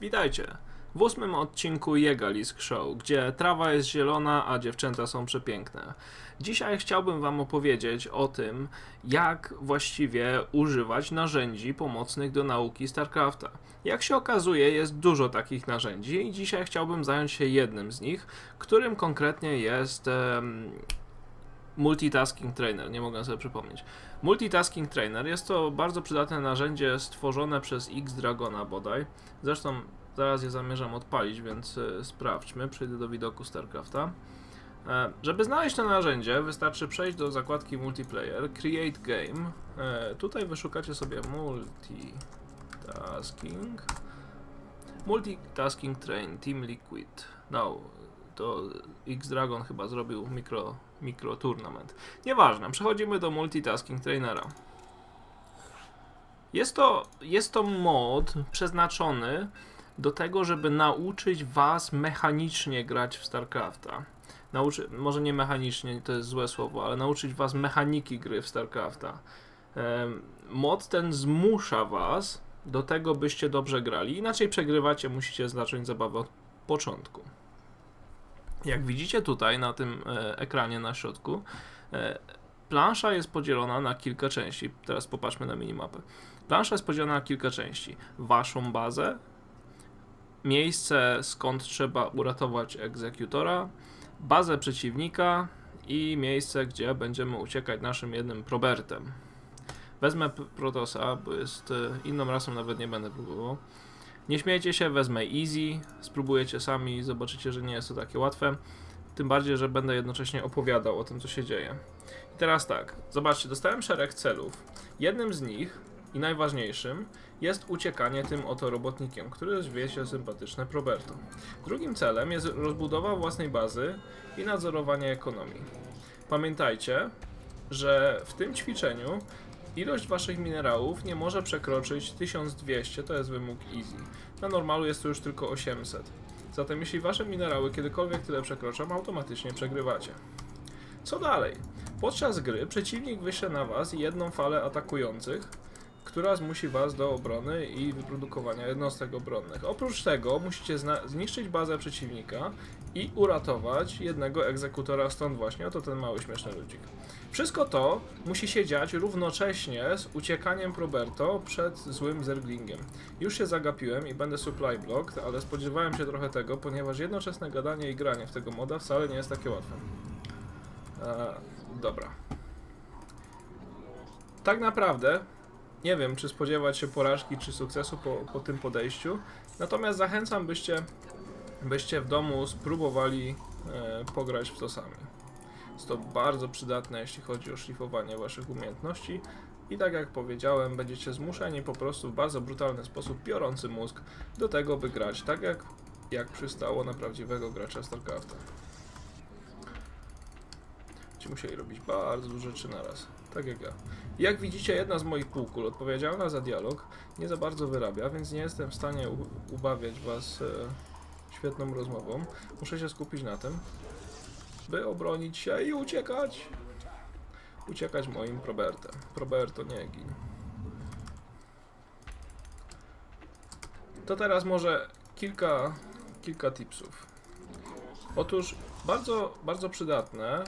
Witajcie w ósmym odcinku Jegalisk Show, gdzie trawa jest zielona, a dziewczęta są przepiękne. Dzisiaj chciałbym Wam opowiedzieć o tym, jak właściwie używać narzędzi pomocnych do nauki StarCrafta. Jak się okazuje, jest dużo takich narzędzi i dzisiaj chciałbym zająć się jednym z nich, którym konkretnie jest Multitasking Trainer, nie mogę sobie przypomnieć. Multitasking Trainer jest to bardzo przydatne narzędzie stworzone przez X-Dragona bodaj. Zresztą zaraz je zamierzam odpalić, więc y, sprawdźmy. Przejdę do widoku StarCrafta. E, żeby znaleźć to narzędzie, wystarczy przejść do zakładki Multiplayer, Create Game. E, tutaj wyszukacie sobie Multitasking. Multitasking Train Team Liquid. No, to X-Dragon chyba zrobił mikro, mikro tournament. Nieważne, przechodzimy do Multitasking Trainera. Jest to, jest to mod przeznaczony do tego, żeby nauczyć was mechanicznie grać w StarCrafta. Nauczy, może nie mechanicznie, to jest złe słowo, ale nauczyć was mechaniki gry w StarCrafta. Mod ten zmusza was do tego, byście dobrze grali. Inaczej przegrywacie, musicie zacząć zabawę od początku. Jak widzicie tutaj na tym e, ekranie na środku, e, plansza jest podzielona na kilka części. Teraz popatrzmy na minimapę. Plansza jest podzielona na kilka części. Waszą bazę, miejsce skąd trzeba uratować egzekutora, bazę przeciwnika i miejsce, gdzie będziemy uciekać naszym jednym probertem. Wezmę Protosa, bo jest e, inną rasą, nawet nie będę próbował. Nie śmiejcie się, wezmę Easy, spróbujecie sami, zobaczycie, że nie jest to takie łatwe. Tym bardziej, że będę jednocześnie opowiadał o tym, co się dzieje. I teraz tak, zobaczcie, dostałem szereg celów. Jednym z nich i najważniejszym jest uciekanie tym oto robotnikiem, który zwie się sympatyczne Proberto. Drugim celem jest rozbudowa własnej bazy i nadzorowanie ekonomii. Pamiętajcie, że w tym ćwiczeniu ilość waszych minerałów nie może przekroczyć 1200, to jest wymóg easy. Na normalu jest to już tylko 800. Zatem jeśli wasze minerały kiedykolwiek tyle przekroczą, automatycznie przegrywacie. Co dalej? Podczas gry przeciwnik wyśle na was jedną falę atakujących, która zmusi was do obrony i wyprodukowania jednostek obronnych. Oprócz tego musicie zniszczyć bazę przeciwnika i uratować jednego egzekutora, stąd właśnie oto ten mały śmieszny ludzik. Wszystko to musi się dziać równocześnie z uciekaniem Proberto przed złym zerglingiem. Już się zagapiłem i będę supply blocked, ale spodziewałem się trochę tego, ponieważ jednoczesne gadanie i granie w tego moda wcale nie jest takie łatwe. E, dobra. Tak naprawdę nie wiem, czy spodziewać się porażki, czy sukcesu po, po tym podejściu. Natomiast zachęcam, byście, byście w domu spróbowali e, pograć w to sami. Jest to bardzo przydatne, jeśli chodzi o szlifowanie waszych umiejętności. I tak jak powiedziałem, będziecie zmuszeni po prostu w bardzo brutalny sposób, biorący mózg, do tego, by grać tak jak, jak przystało na prawdziwego gracza StarCrafta. Ci musieli robić bardzo dużo rzeczy na raz. Tak jak ja. Jak widzicie, jedna z moich półkul odpowiedzialna za dialog nie za bardzo wyrabia, więc nie jestem w stanie ubawiać was e, świetną rozmową. Muszę się skupić na tym, by obronić się i uciekać. Uciekać moim Probertem. Proberto, nie gin. To teraz może kilka, kilka tipsów. Otóż bardzo, bardzo przydatne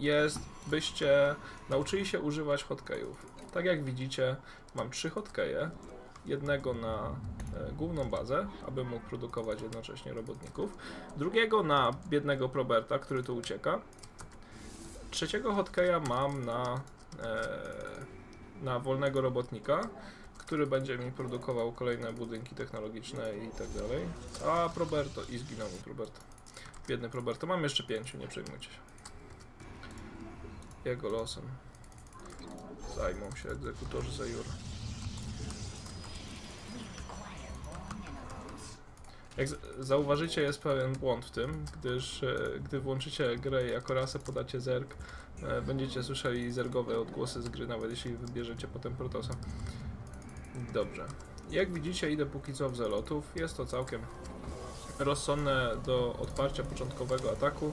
jest, byście nauczyli się używać hotkeyów. Tak jak widzicie, mam trzy hotkeje. Jednego na e, główną bazę, aby mógł produkować jednocześnie robotników. Drugiego na biednego Proberta, który tu ucieka. Trzeciego hotkeya mam na, e, na wolnego robotnika, który będzie mi produkował kolejne budynki technologiczne i tak dalej. A Proberto, i zginął mi Proberto. Biedny Proberto. Mam jeszcze pięciu, nie przejmujcie się jego losem. Zajmą się egzekutorzy Zajura. Jak zauważycie, jest pewien błąd w tym, gdyż e, gdy włączycie grę i jako rasę podacie zerg, e, będziecie słyszeli zergowe odgłosy z gry, nawet jeśli wybierzecie potem Protosa. Dobrze. Jak widzicie, idę póki co w zelotów. Jest to całkiem rozsądne do odparcia początkowego ataku.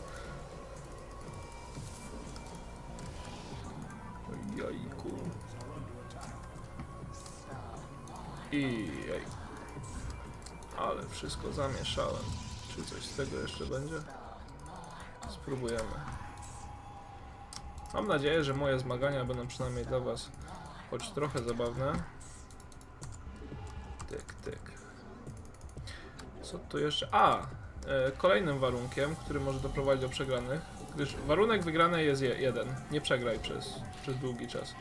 I jej. Ale wszystko zamieszałem. Czy coś z tego jeszcze będzie? Spróbujemy. Mam nadzieję, że moje zmagania będą przynajmniej dla Was choć trochę zabawne. Tyk, tyk. Co tu jeszcze? A! E, kolejnym warunkiem, który może doprowadzić do przegranych, gdyż warunek wygranej jest je, jeden. Nie przegraj przez, przez długi czas.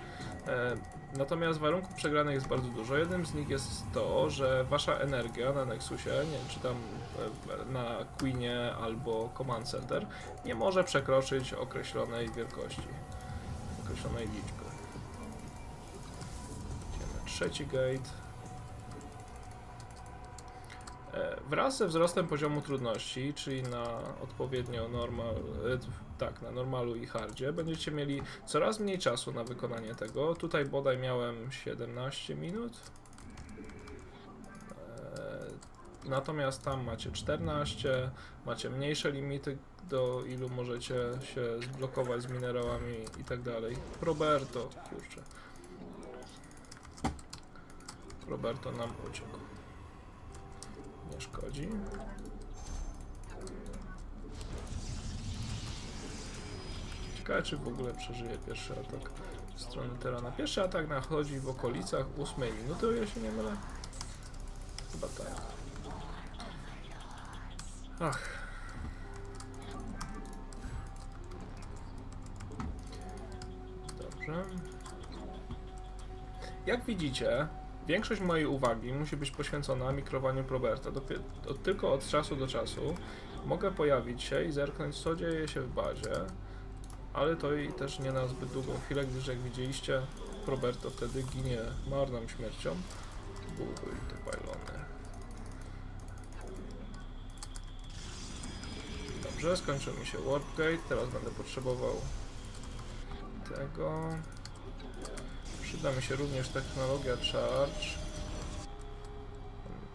E, natomiast warunków przegranych jest bardzo dużo. Jednym z nich jest to, że wasza energia na Nexusie, nie wiem czy tam e, na Queenie albo Command Center, nie może przekroczyć określonej wielkości, określonej liczby. Idziemy trzeci gate. E, Wraz ze wzrostem poziomu trudności, czyli na odpowiednio normal, e, tak, na normalu i hardzie, będziecie mieli coraz mniej czasu na wykonanie tego. Tutaj bodaj miałem 17 minut. E, Natomiast tam macie 14, macie mniejsze limity, do ilu możecie się zblokować z minerałami i tak dalej. Roberto, kurczę. Roberto nam uciekł. Nie szkodzi. Ciekawe, czy w ogóle przeżyje pierwszy atak z strony Terana. Pierwszy atak nachodzi w okolicach 8 minuty, o ile się nie mylę. Chyba tak. Ach. Dobrze. Jak widzicie, większość mojej uwagi musi być poświęcona mikrowaniu Proberta. Tylko od czasu do czasu mogę pojawić się i zerknąć, co dzieje się w bazie, ale to i też nie na zbyt długą chwilę, gdyż jak widzieliście, Roberto wtedy ginie marną śmiercią. Buduj te pylony. Dobrze, skończył mi się Warpgate, teraz będę potrzebował tego. Przyda mi się również technologia Charge.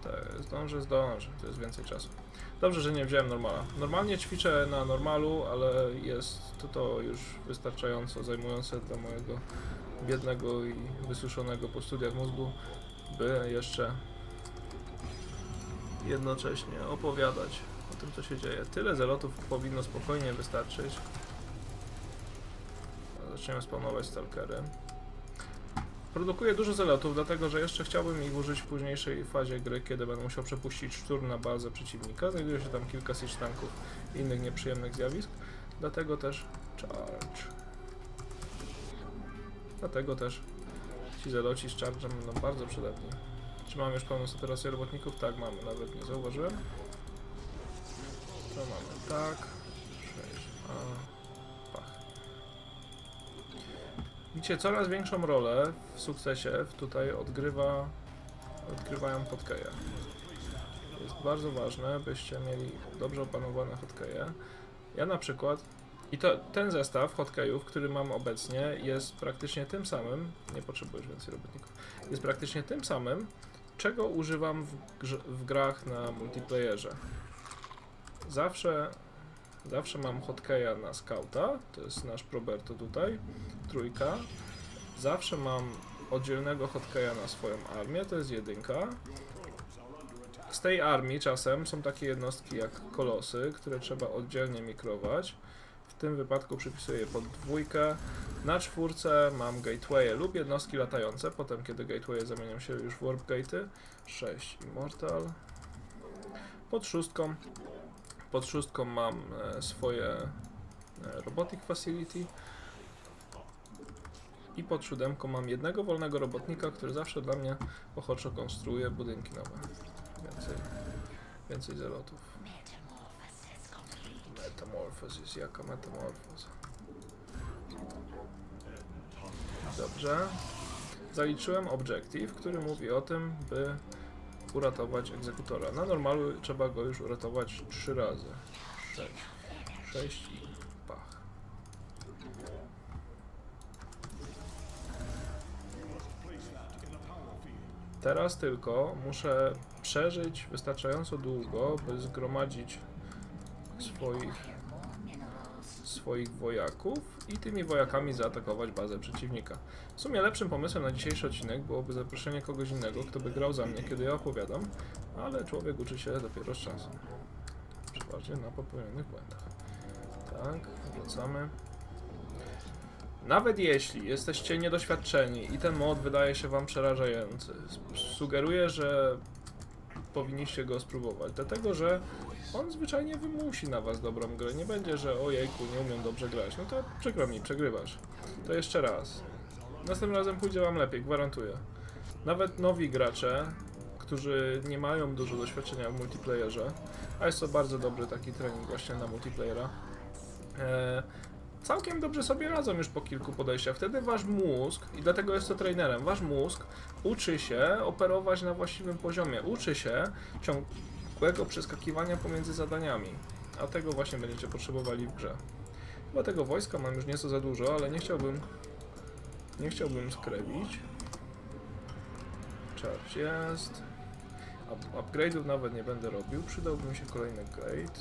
Tak, zdążę, zdążę, to jest więcej czasu. Dobrze, że nie wziąłem normala. Normalnie ćwiczę na normalu, ale jest to, to już wystarczająco zajmujące dla mojego biednego i wysuszonego po studiach mózgu, by jeszcze jednocześnie opowiadać o tym, co się dzieje. Tyle zalotów powinno spokojnie wystarczyć. Zaczniemy spawnować stalkery. Produkuję dużo zalotów, dlatego że jeszcze chciałbym ich użyć w późniejszej fazie gry, kiedy będę musiał przepuścić szturm na bazę przeciwnika. Znajduje się tam kilka siege tanków i innych nieprzyjemnych zjawisk. Dlatego też charge. Dlatego też ci zaloci z charge'em będą bardzo przydatni. Czy mamy już pełną saturację robotników? Tak, mamy, nawet nie zauważyłem. To mamy tak. Widzicie, coraz większą rolę w sukcesie tutaj odgrywa, odgrywają hotkeje. Jest bardzo ważne, byście mieli dobrze opanowane hotkeje. Ja na przykład, i to ten zestaw hotkeyów, który mam obecnie, jest praktycznie tym samym, nie potrzebujesz więcej robotników, jest praktycznie tym samym, czego używam w, w grach na multiplayerze. Zawsze Zawsze mam hotkeya na scouta, to jest nasz Proberto tutaj, trójka. Zawsze mam oddzielnego hotkeya na swoją armię, to jest jedynka. Z tej armii czasem są takie jednostki jak kolosy, które trzeba oddzielnie mikrować. W tym wypadku przypisuję pod dwójkę. Na czwórce mam gatewaye lub jednostki latające, potem kiedy gatewaye zamienią się już w warp gate'y. 6 Immortal. Pod szóstką pod szóstką mam e, swoje e, Robotic Facility. I pod siódemką mam jednego wolnego robotnika, który zawsze dla mnie ochoczo konstruuje budynki nowe. Więcej, więcej zalotów. Metamorphosis, jaka metamorfoza? Dobrze. Zaliczyłem objective, który mówi o tym, by uratować egzekutora. Na normalu trzeba go już uratować 3 razy. 6. 6 i pach. Teraz tylko muszę przeżyć wystarczająco długo, by zgromadzić swoich swoich wojaków i tymi wojakami zaatakować bazę przeciwnika. W sumie lepszym pomysłem na dzisiejszy odcinek byłoby zaproszenie kogoś innego, kto by grał za mnie, kiedy ja opowiadam, ale człowiek uczy się dopiero z czasem. Przeważnie na popełnionych błędach. Tak, wracamy. Nawet jeśli jesteście niedoświadczeni i ten mod wydaje się wam przerażający, sugeruję, że powinniście go spróbować, dlatego że on zwyczajnie wymusi na was dobrą grę. Nie będzie, że ojejku, nie umiem dobrze grać. No to przykro mi, przegrywasz. To jeszcze raz. Następnym razem pójdzie wam lepiej, gwarantuję. Nawet nowi gracze, którzy nie mają dużo doświadczenia w multiplayerze, a jest to bardzo dobry taki trening właśnie na multiplayera, e, całkiem dobrze sobie radzą już po kilku podejściach. Wtedy wasz mózg, i dlatego jest to trainerem, wasz mózg uczy się operować na właściwym poziomie, uczy się ciągłego przeskakiwania pomiędzy zadaniami, a tego właśnie będziecie potrzebowali w grze. Chyba tego wojska mam już nieco za dużo, ale nie chciałbym nie chciałbym skrewić. Charge jest. Up, upgrade'ów nawet nie będę robił. Przydałby mi się kolejny grade.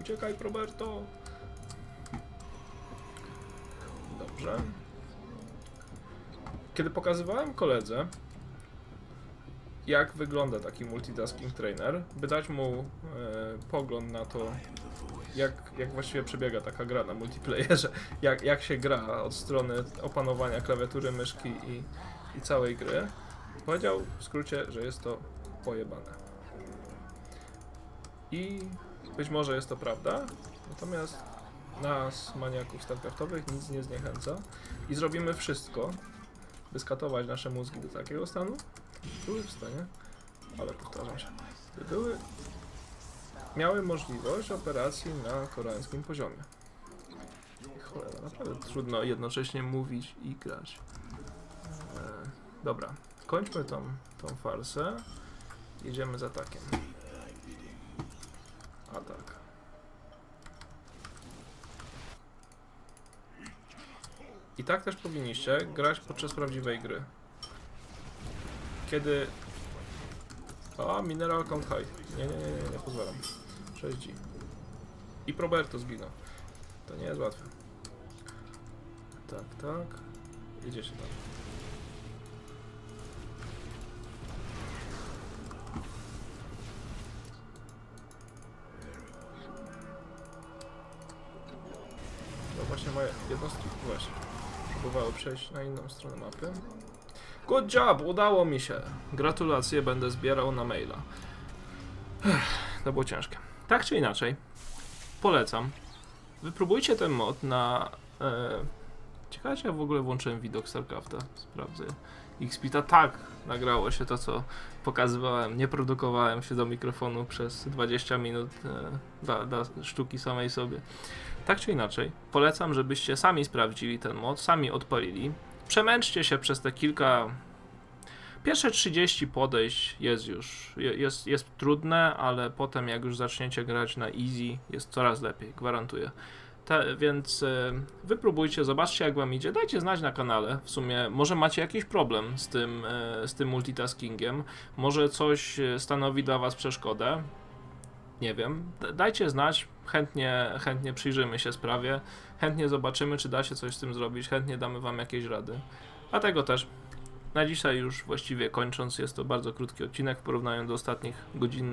Uciekaj, Roberto! Dobrze. Kiedy pokazywałem koledze, jak wygląda taki multitasking trainer, by dać mu e, pogląd na to, jak, jak właściwie przebiega taka gra na multiplayerze, jak, jak się gra od strony opanowania klawiatury, myszki i, i całej gry, powiedział w skrócie, że jest to pojebane. I być może jest to prawda, natomiast nas, maniaków StarCraftowych, nic nie zniechęca i zrobimy wszystko, by skatować nasze mózgi do takiego stanu, były w stanie, ale powtarzam się, by były miały możliwość operacji na koreańskim poziomie. Cholera, naprawdę trudno jednocześnie mówić i grać. E, dobra, kończmy tą, tą farsę. Jedziemy z atakiem. Atak. I tak też powinniście grać podczas prawdziwej gry. Kiedy... A, mineral count high. Nie, nie, nie, nie, nie pozwalam. 6G. I Proberto zginął. To nie jest łatwe. Tak, tak. Jedziecie tam. No właśnie moje jednostki właśnie próbowały przejść na inną stronę mapy. Good job, udało mi się. Gratulacje, będę zbierał na maila. Ech, to było ciężkie. Tak czy inaczej, polecam. Wypróbujcie ten mod na. E, ciekawe, ja w ogóle włączyłem widok StarCrafta. Sprawdzę. Xpita tak nagrało się to, co pokazywałem. Nie produkowałem się do mikrofonu przez 20 minut e, dla sztuki samej sobie. Tak czy inaczej, polecam, żebyście sami sprawdzili ten mod, sami odpalili. Przemęczcie się przez te kilka. Pierwsze 30 podejść jest już. je- Jest, jest trudne, ale potem, jak już zaczniecie grać na easy, jest coraz lepiej, gwarantuję. Te, więc e, wypróbujcie, zobaczcie jak wam idzie, dajcie znać na kanale. W sumie może macie jakiś problem z tym, e, z tym multitaskingiem, może coś e, stanowi dla was przeszkodę. Nie wiem, dajcie znać, chętnie, chętnie przyjrzymy się sprawie, chętnie zobaczymy, czy da się coś z tym zrobić, chętnie damy wam jakieś rady. A tego też. Na dzisiaj już właściwie kończąc, jest to bardzo krótki odcinek w porównaniu do ostatnich godzinnych.